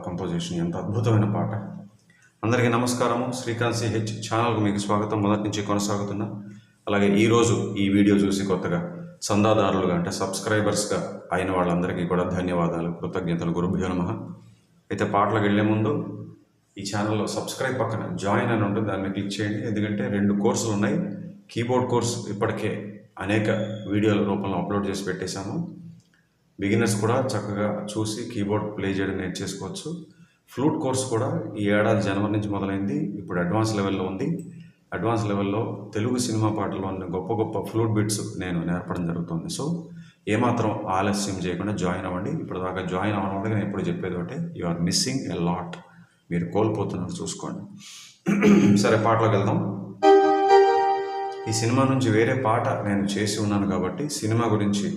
Composition ఎంత అద్భుతమైన పాట. అందరికీ నమస్కారము. శ్రీకాంత్ సిహెచ్ ఛానల్కు మీకు స్వాగతం. మొదటి నుంచి కొనసాగుతున్నా. అలాగే ఈరోజు ఈ వీడియో చూసి కొత్తగా చందాదారులుగా అంటే సబ్స్క్రైబర్స్గా అయిన వాళ్ళందరికీ కూడా ధన్యవాదాలు కృతజ్ఞతలు. గురుభ్యో నమ. అయితే పాటలకు వెళ్ళే ముందు ఈ ఛానల్లో సబ్స్క్రైబ్ పక్కన జాయిన్ అని ఉంటుంది. దాన్ని క్లిక్ చేయండి. ఎందుకంటే రెండు కోర్సులు ఉన్నాయి. కీబోర్డ్ కోర్స్ ఇప్పటికే అనేక వీడియోల రూపంలో అప్లోడ్ చేసి పెట్టేశాము. బిగినర్స్ కూడా చక్కగా చూసి కీబోర్డ్ ప్లే చేయడం నేర్చేసుకోవచ్చు. ఫ్లూట్ కోర్స్ కూడా ఈ ఏడాది జనవరి నుంచి మొదలైంది. ఇప్పుడు అడ్వాన్స్ లెవెల్లో ఉంది. అడ్వాన్స్ లెవెల్లో తెలుగు సినిమా పాటల్లో ఉన్న గొప్ప గొప్ప ఫ్లూట్ బిట్స్ నేను నేర్పడం జరుగుతుంది. సో ఏమాత్రం ఆలస్యం చేయకుండా జాయిన్ అవ్వండి. ఇప్పుడు దాకా జాయిన్ అవ్వడం వల్ల నేను ఎప్పుడు చెప్పేది ఒకటే you are missing a lot మీరు కోల్పోతున్నారు చూసుకోండి. సరే పాటలోకి వెళ్దాం. ఈ సినిమా నుంచి వేరే పాట నేను చేసి ఉన్నాను కాబట్టి సినిమా గురించి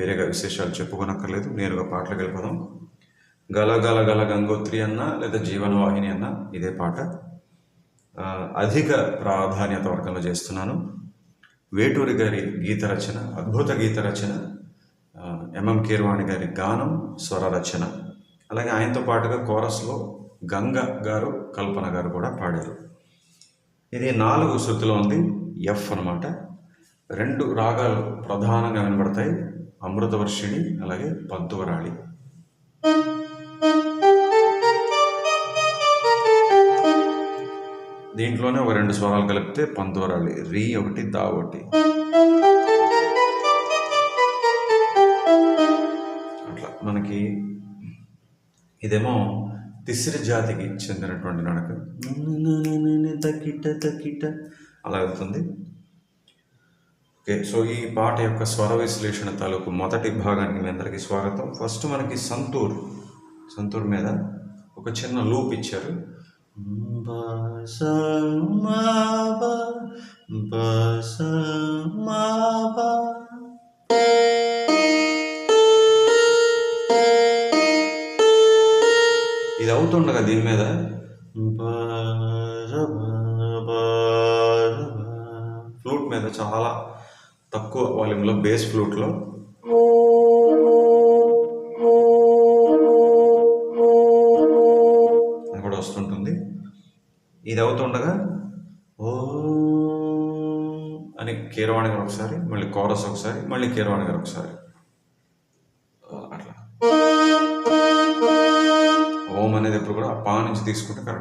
వేరేగా విశేషాలు చెప్పుకోనక్కర్లేదు. నేరుగా పాటలకు వెళ్ళిపోదాం. గల గల గల గంగోత్రి అన్న లేదా జీవనవాహిని అన్న ఇదే పాట. అధిక ప్రాధాన్యత వర్గంలో చేస్తున్నాను. వేటూరి గారి గీత రచన అద్భుత గీత రచన ఎంఎం కీర్వాణి గారి గానం స్వర రచన. అలాగే ఆయనతో పాటుగా కోరస్లో గంగ గారు కల్పన గారు కూడా పాడారు. ఇది నాలుగు శృతిలో ఉంది. ఎఫ్ అనమాట రెండు రాగాలు ప్రధానంగా వినబడతాయి. అమృతవర్షిణి అలాగే పంతువరాళి. దీంట్లోనే ఒక రెండు స్వరాలు కలిపితే పంతువరాళి. రీ ఒకటి దా ఒకటి. అట్లా మనకి ఇదేమో తిసిరి జాతికి చెందినటువంటి నడక. తకిట తకిట. అలా వెళ్తుంది. ఓకే సో ఈ పాట యొక్క స్వర విశ్లేషణ తాలూకు మొదటి భాగానికి మీ అందరికీ స్వాగతం. ఫస్ట్ మనకి సంతూర్ సంతూర్ మీద ఒక చిన్న లూప్ ఇచ్చారు. ఇది అవుతుండగా దీని మీద? ఫ్లూట్ మీద చాలా తక్కువ వాల్యూమ్లో బేస్ ఫ్లూట్లో అది కూడా వస్తుంటుంది. ఇది అవుతుండగా ఓ అని కీరవాణి గారు ఒకసారి మళ్ళీ కోరస్ ఒకసారి మళ్ళీ కీరవాణి గారు ఒకసారి. అట్లా. ఓం అనేది ఎప్పుడు కూడా ఆ పా నుంచి తీసుకుంటే కరెక్ట్.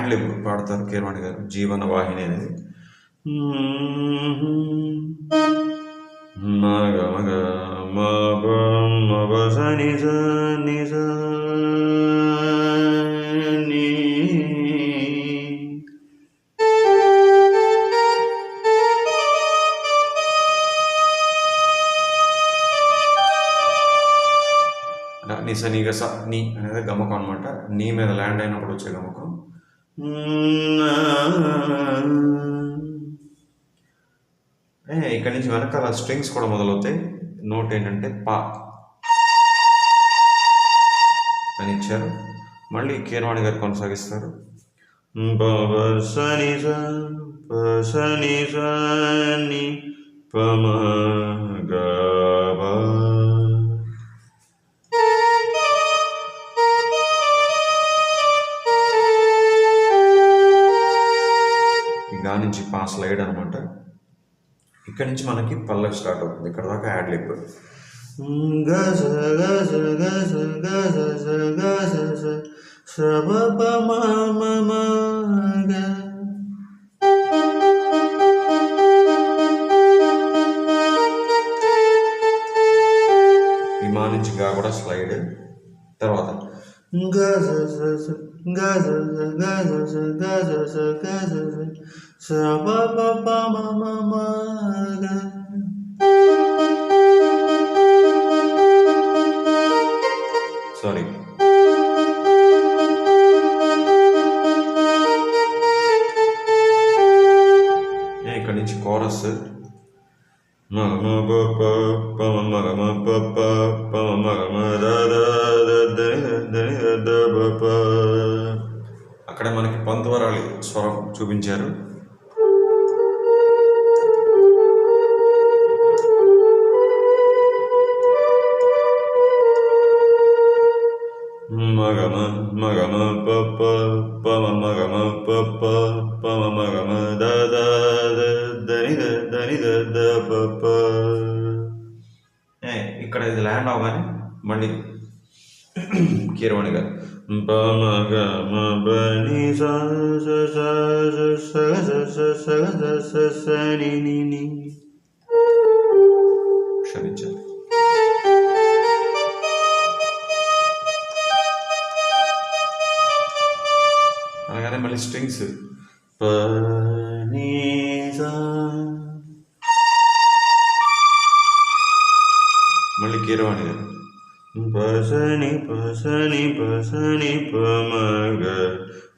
నుంచి యాడ్ లిబ్ పాడతారు కీరవాణి గారు? జీవన వాహిని అనేది. మగ మగ మగ మగ సని సని సని అంటే నీ అనేది గమకం అనమాట నీ మీద ల్యాండ్ అయినప్పుడు వచ్చే గమకం. ఇక్కడి నుంచి వెనకాల స్ట్రింగ్స్ కూడా మొదలవుతాయి. నోట్ ఏంటంటే పా. అని ఇచ్చారు. మళ్ళీ కీరవాణి గారు కొనసాగిస్తారు. బబ సని సని సని పమ స్లైడ్ అనమాట ఇక్కడ నుంచి మనకి పల్లవి స్టార్ట్ అవుతుంది. ఇక్కడ దాకా యాడ్ లిప్. గజ గజ గజ గజ గజ గజ ప అక్కడ మనకి పంతువరాలి స్వరం చూపించారు. మగమ మగమ పప్ప పమ మగమ పప్ప పమ మగమ దద దని దని ద ప ఇక్కడ ఇది ల్యాండ్ అవగానే మళ్ళీ కీరమణి గారు పమగమని క్షమించాలి అలాగనే మళ్ళీ స్ట్రింగ్స్ మళ్ళీ పసని పసని పసని పమగ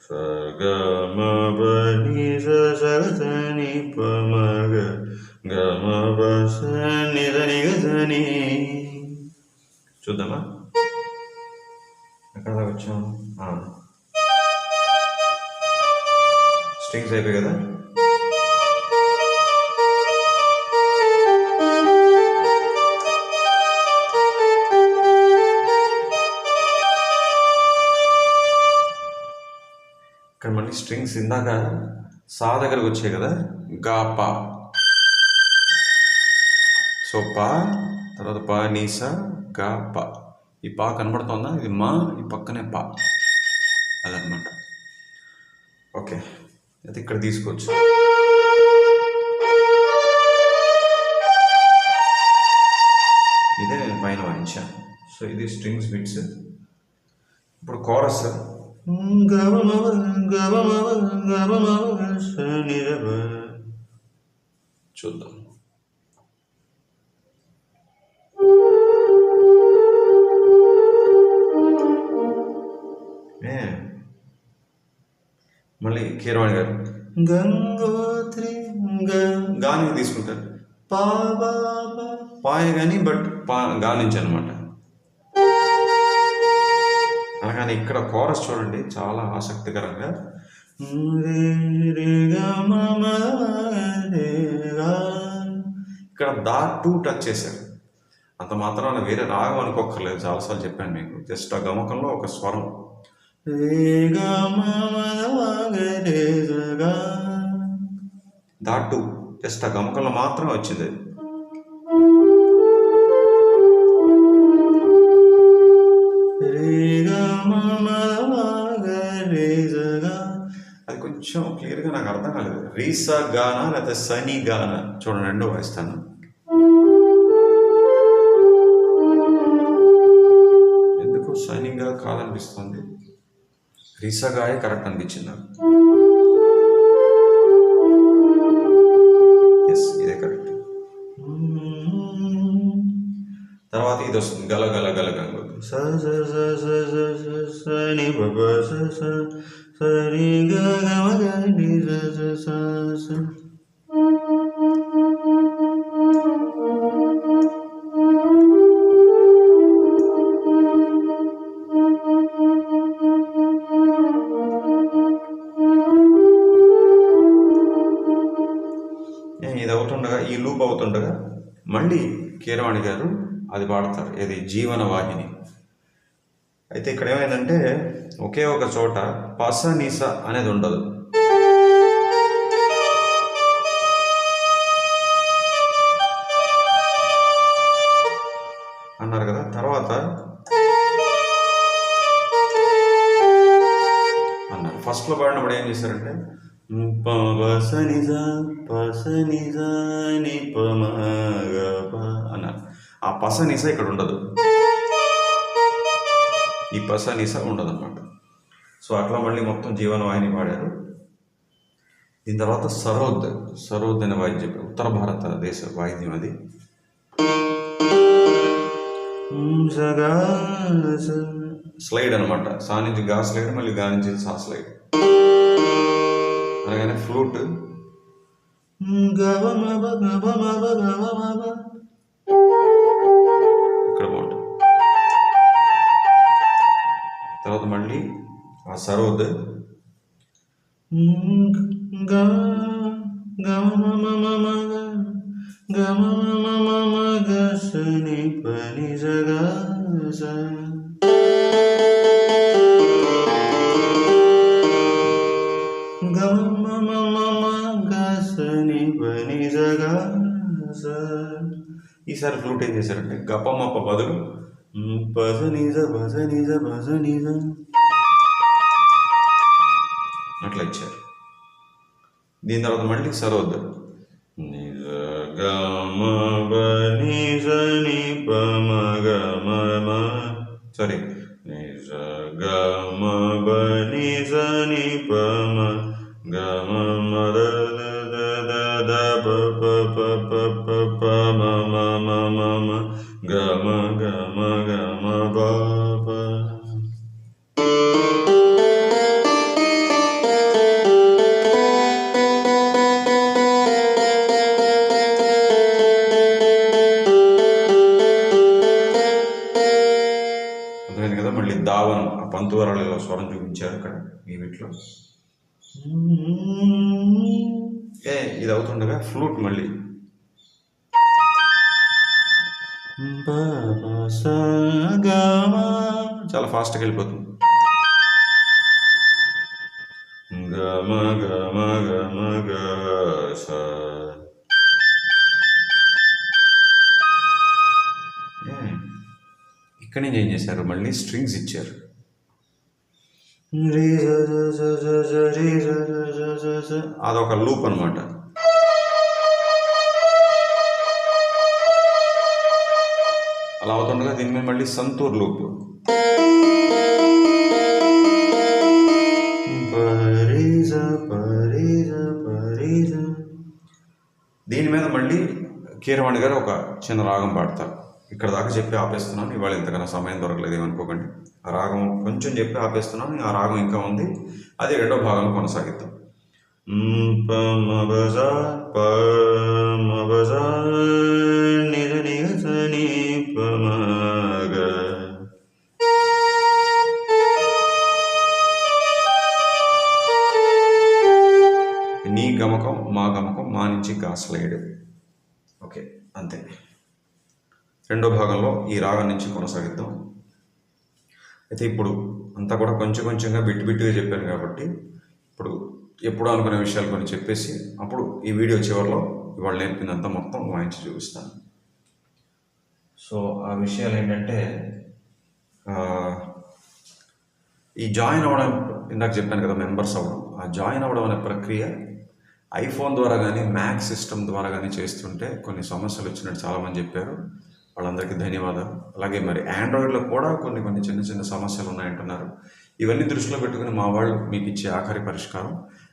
సగమ బని సని పమగ గమ పసని దని గని చూద్దామా? ఎక్కడ వచ్చాం? స్ట్రింగ్స్ అయిపోయి కదా? ఇక్కడ మళ్ళీ స్ట్రింగ్స్ ఇందాక సా దగ్గరకు వచ్చాయి కదా? గా పా. సో పా తర్వాత పా నీసా గా పా. ఈ పా కనబడుతోందా? ఇది మా ఈ పక్కనే పా. అదనమాట ఓకే. అయితే ఇక్కడ తీసుకోవచ్చు. ఇదే నేను పైన వాయించాను సో ఇది స్ట్రింగ్స్ బిట్స్. ఇప్పుడు కోరస్. చూద్దాం ఏ మళ్ళీ కీరవాణి గారు గంగోత్రి గాని తీసుకుంటారు పా బా పాయ కానీ బట్ పా గానించి అనమాట అనగానే ఇక్కడ కోరస్ చూడండి చాలా ఆసక్తికరంగా. రే ఇక్కడ దా టూ టచ్ చేశారు. అంత మాత్రాన వేరే రాగం అనుకోక్కర్లేదు చాలాసార్లు చెప్పాను మీకు. జస్ట్ ఆ గమకంలో ఒక స్వరం. దా టూ జస్ట్ ఆ గమకంలో మాత్రమే వచ్చింది. కొంచెం క్లియర్గా నాకు అర్థం కాలేదు. రీసా గానా లేకపోతే సనీ గానా? చూడండి రెండో వాయిస్తాను. ఎందుకు సనీగా కాదనిపిస్తుంది? రీసా గాయే కరెక్ట్ అనిపించింది? నాకు ఎస్ ఇదే కరెక్ట్. తర్వాత ఇది వస్తుంది. గల గల గల గంగ. సరి ఇది అవుతుండగా ఈ లూప్ అవుతుండగా మళ్ళీ కీరవాణి గారు అది పాడతారు ఇది జీవన వాహిని. అయితే ఇక్కడ ఏమైందంటే ఒకే ఒక చోట పస నిస అనేది ఉండదు. అన్నారు కదా తర్వాత అన్నారు. ఫస్ట్లో పాడినప్పుడు ఏం చేశారంటే పసనిజ పసనిజ ని అన్నారు. ఆ పసనిస ఇక్కడ ఉండదు. ఈ పసనిస ఉండదు అన్నమాట సో అట్లా మళ్ళీ మొత్తం జీవనవాహిని పాడారు దీని తర్వాత సరోద్ సరోద్ అనే వాయిద్యం ఉత్తర భారతదేశ వాయిద్యం అది. స్లైడ్ అనమాట సా నుంచి గా స్లైడ్ మళ్ళీ గా నుంచి సా స్లైడ్. అలాగనే ఫ్లూట్. ఇక్కడ బాగుంటుంది తర్వాత మళ్ళీ ఆ సరోద్ ఈసారి ఫ్లూట్ ఏం చేశారంటే గప్ప బదులు భజ నిజ భజ నిజ భజ నిజ దీని తర్వాత మళ్ళీ సరోద్ నిజ గమ నిజ ని పమ గమ సారీ అర్థమైంది కదా? మళ్ళీ దావన్ ఆ పంతువరాలలో స్వరం చూపించారు అక్కడ ఈ వీటిలో. ఏ ఇది అవుతుండగా ఫ్లూట్ మళ్ళీ. చాలా ఫాస్ట్గా వెళ్ళిపోతుంది. గమ గమ గమ గ ఇక్కడ నుంచి ఏం చేశారు? మళ్ళీ స్ట్రింగ్స్ ఇచ్చారు. అదొక లూప్ అనమాట అలా అవుతుండగా దీని మీద మళ్ళీ సంతూర్ లూప్ దీని మీద మళ్ళీ కీరవాణి గారు ఒక చిన్న రాగం పాడతారు. ఇక్కడ దాకా చెప్పి ఆపేస్తున్నాను. ఇవాళ ఇంతకన్నా సమయం దొరకలేదు ఏమనుకోకండి. ఆ రాగం కొంచెం చెప్పి ఆపేస్తున్నాను. ఆ రాగం ఇంకా ఉంది. అది రెండో భాగంలో కొనసాగిద్దాం. ప, నీ గమకం మా గమకం మా నుంచి గాస్లైడ్ ఓకే అంతే రెండో భాగంలో ఈ రాగం నుంచి కొనసాగిద్దాం. అయితే ఇప్పుడు అంతా కూడా కొంచెం కొంచెంగా బిట్టు బిట్టుగా చెప్పాను కాబట్టి ఇప్పుడు ఎప్పుడు అనుకునే విషయాలు కొన్ని చెప్పేసి అప్పుడు ఈ వీడియో చివరిలో ఇవాళ నేర్పిందంతా మొత్తం వాయించి చూపిస్తాను. సో ఆ విషయాలు ఏంటంటే ఈ జాయిన్ అవ్వడం ఇందాక చెప్పాను కదా మెంబర్స్ అవ్వడం. ఆ జాయిన్ అవ్వడం అనే ప్రక్రియ ఐఫోన్ ద్వారా కానీ మ్యాక్ సిస్టమ్ ద్వారా కానీ చేస్తుంటే కొన్ని సమస్యలు వచ్చినట్టు చాలామంది చెప్పారు. వాళ్ళందరికీ ధన్యవాదాలు. అలాగే మరి ఆండ్రాయిడ్లో కూడా కొన్ని కొన్ని చిన్న చిన్న సమస్యలు ఉన్నాయంటున్నారు. ఇవన్నీ దృష్టిలో పెట్టుకుని మా వాళ్ళు మీకు ఇచ్చే ఆఖరి పరిష్కారం.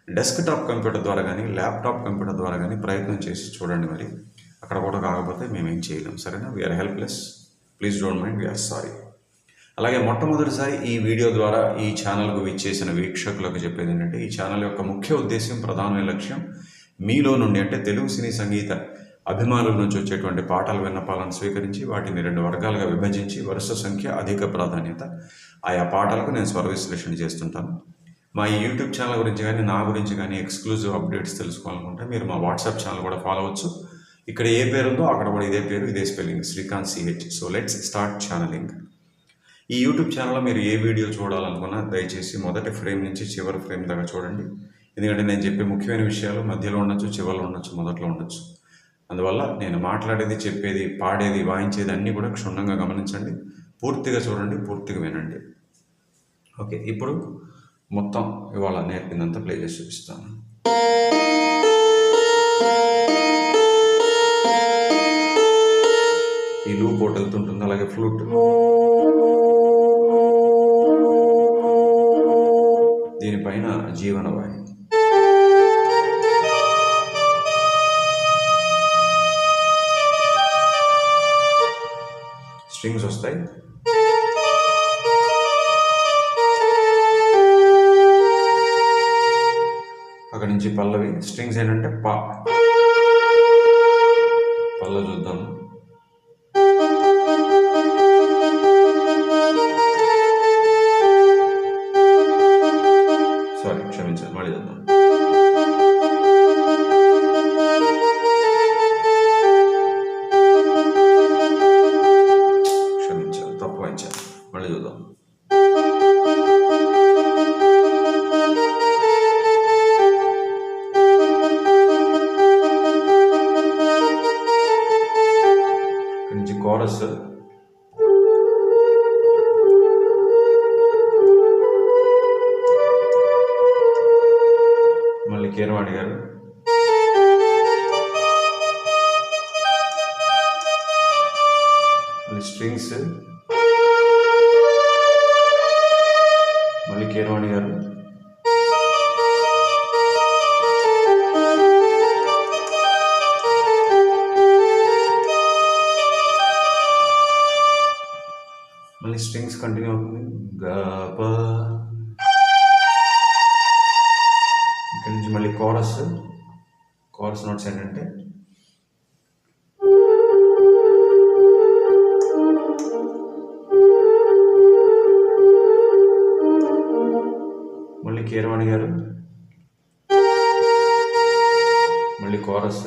డెస్క్టాప్ కంప్యూటర్ ద్వారా కానీ ల్యాప్టాప్ కంప్యూటర్ ద్వారా కానీ ప్రయత్నం చేసి చూడండి మరి. అక్కడ కూడా కాకపోతే మేమేం చేయలేం. సరేనా? We are helpless please don't mind we are sorry అలాగే మొట్టమొదటిసారి ఈ వీడియో ద్వారా ఈ ఛానల్కు విచ్చేసిన వీక్షకులకు చెప్పేది ఏంటంటే ఈ ఛానల్ యొక్క ముఖ్య ఉద్దేశం ప్రధానమైన లక్ష్యం మీలో నుండి అంటే తెలుగు సినీ సంగీత అభిమానుల నుంచి వచ్చేటువంటి పాటల విన్నపాలను స్వీకరించి వాటిని రెండు వర్గాలుగా విభజించి వరుస సంఖ్య అధిక ప్రాధాన్యత ఆయా పాటలకు నేను స్వర విశ్లేషణ చేస్తుంటాను. మా ఈ యూట్యూబ్ ఛానల్ గురించి కానీ నా గురించి కానీ ఎక్స్క్లూజివ్ అప్డేట్స్ తెలుసుకోవాలనుకుంటే మీరు మా వాట్సాప్ ఛానల్ కూడా ఫాలో అవ్వచ్చు. ఇక్కడ ఏ పేరు ఉందో అక్కడ కూడా ఇదే పేరు ఇదే spelling. Srikanth CH so let's start channelling. ఈ యూట్యూబ్ ఛానల్లో మీరు ఏ వీడియో చూడాలనుకున్నా దయచేసి మొదటి ఫ్రేమ్ నుంచి చివరి ఫ్రేమ్ దాకా చూడండి. ఎందుకంటే నేను చెప్పే ముఖ్యమైన విషయాలు మధ్యలో ఉండొచ్చు చివరిలో ఉండొచ్చు మొదట్లో ఉండొచ్చు. అందువల్ల నేను మాట్లాడేది చెప్పేది పాడేది వాయించేది అన్నీ కూడా క్షుణ్ణంగా గమనించండి. పూర్తిగా చూడండి పూర్తిగా వినండి. ఓకే ఇప్పుడు మొత్తం ఇవాళ నేర్పిందంతా ప్లే చేసి చూపిస్తాను. ఈ లూప్ ఒకటి వెళ్తుంటుంది అలాగే ఫ్లూట్. దీనిపైన జీవనవాణి స్ట్రింగ్స్ వస్తాయి. అక్కడి నుంచి పల్లవి. స్ట్రింగ్స్ ఏంటంటే పా. పల్ల చూద్దాము కంటిన్యూ అవుతుంది గప ఇక్కడి నుంచి మళ్ళీ కోరస్ కోరస్ నోట్స్ ఏంటంటే? మళ్ళీ కీరవాణి గారు. మళ్ళీ కోరస్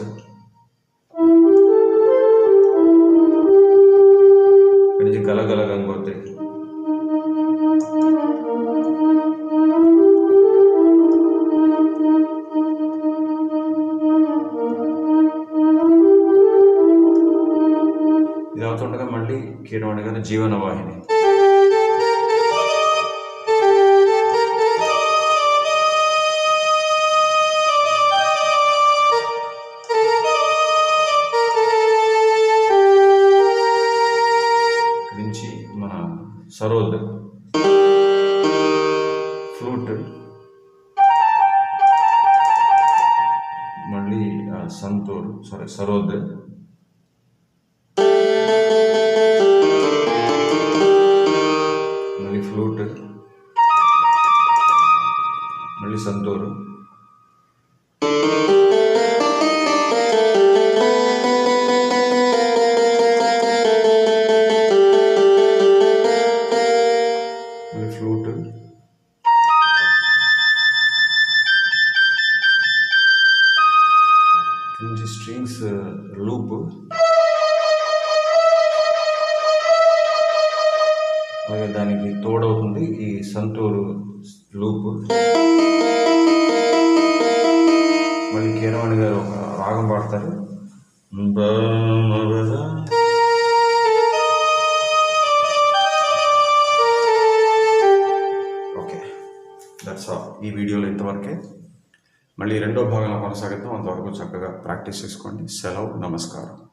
కీరవాణి గారు జీవన వాహిని ఇక్కడి నుంచి మన సరోద్ ఫ్లూట్ మళ్ళీ ఆ, సంతూర్ సారీ సరోద్ నుంచి స్ట్రింగ్స్ uh, లూప్. అలాగే దానికి తోడవుతుంది ఈ సంతూరు లూప్. మళ్ళీ కీరవాణి గారు ఒక రాగం పాడతారు. ఓకే దట్స్ ఆల్ ఈ వీడియోలో ఇంతవరకే. మళ్ళీ రెండో భాగంలో కొనసాగిద్దాం. అంతవరకు చక్కగా ప్రాక్టీస్ చేసుకోండి. సెలవు నమస్కారం.